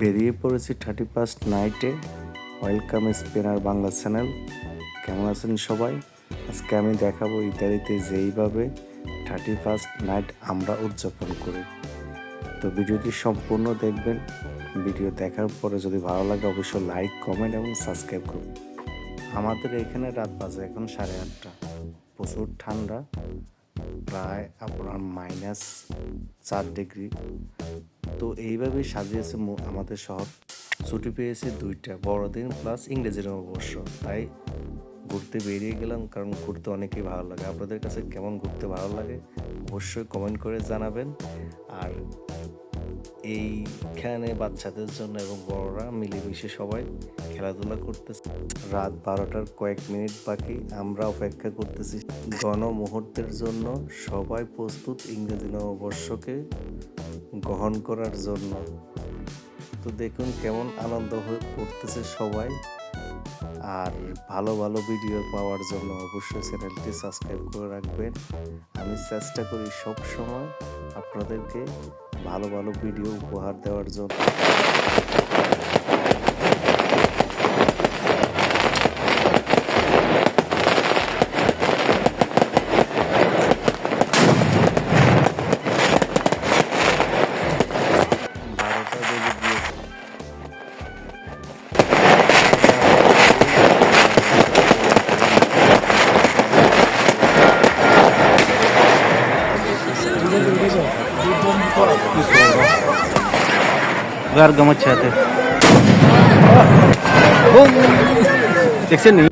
বেরিয়ে পড়েছি thirty first নাইটে। ওয়েলকাম স্পিনার বাংলা চ্যানেল কেমন আছেন সবাই? আজকে আমি দেখাবো ইতালিতে যেইভাবে থার্টি ফার্স্ট নাইট আমরা উদযাপন করি। তো ভিডিওটি সম্পূর্ণ দেখবেন। ভিডিও দেখার পরে যদি ভালো লাগে অবশ্যই লাইক কমেন্ট এবং সাবস্ক্রাইব করুন। আমাদের এখানে রাত বাজে এখন সাড়ে আটটা। প্রচুর ঠান্ডা। প্রায় আপনার মাইনাস চার ডিগ্রি তো এইভাবে সাজিয়েছে আমাদের শহর। ছুটি পেয়েছে দুইটা বড়দিন প্লাস ইংরেজি নববর্ষ তাই ঘুরতে বেরিয়ে গেলাম কারণ ঘুরতে অনেকেই ভালো লাগে। আপনাদের কাছে কেমন ঘুরতে ভালো লাগে অবশ্যই কমেন্ট করে জানাবেন। আর এইখানে বাচ্চাদের জন্য এবং বড়রা মিলেমিশে সবাই খেলাধুলা করতেছে। রাত বারোটার কয়েক মিনিট বাকি, আমরা অপেক্ষা করতেছি গণ মুহূর্তের জন্য। সবাই প্রস্তুত ইংরেজি নববর্ষকে গ্রহণ করার জন্য। তো দেখুন কেমন আনন্দ হয়ে করতেছে সবাই। আর ভালো ভালো ভিডিও পাওয়ার জন্য অবশ্যই চ্যানেলটি সাবস্ক্রাইব করে রাখবেন। আমি চেষ্টা করি সব সময় আপনাদেরকে ভালো ভালো ভিডিও উপহার দেওয়ার জন্য। गार गमत एक से नहीं।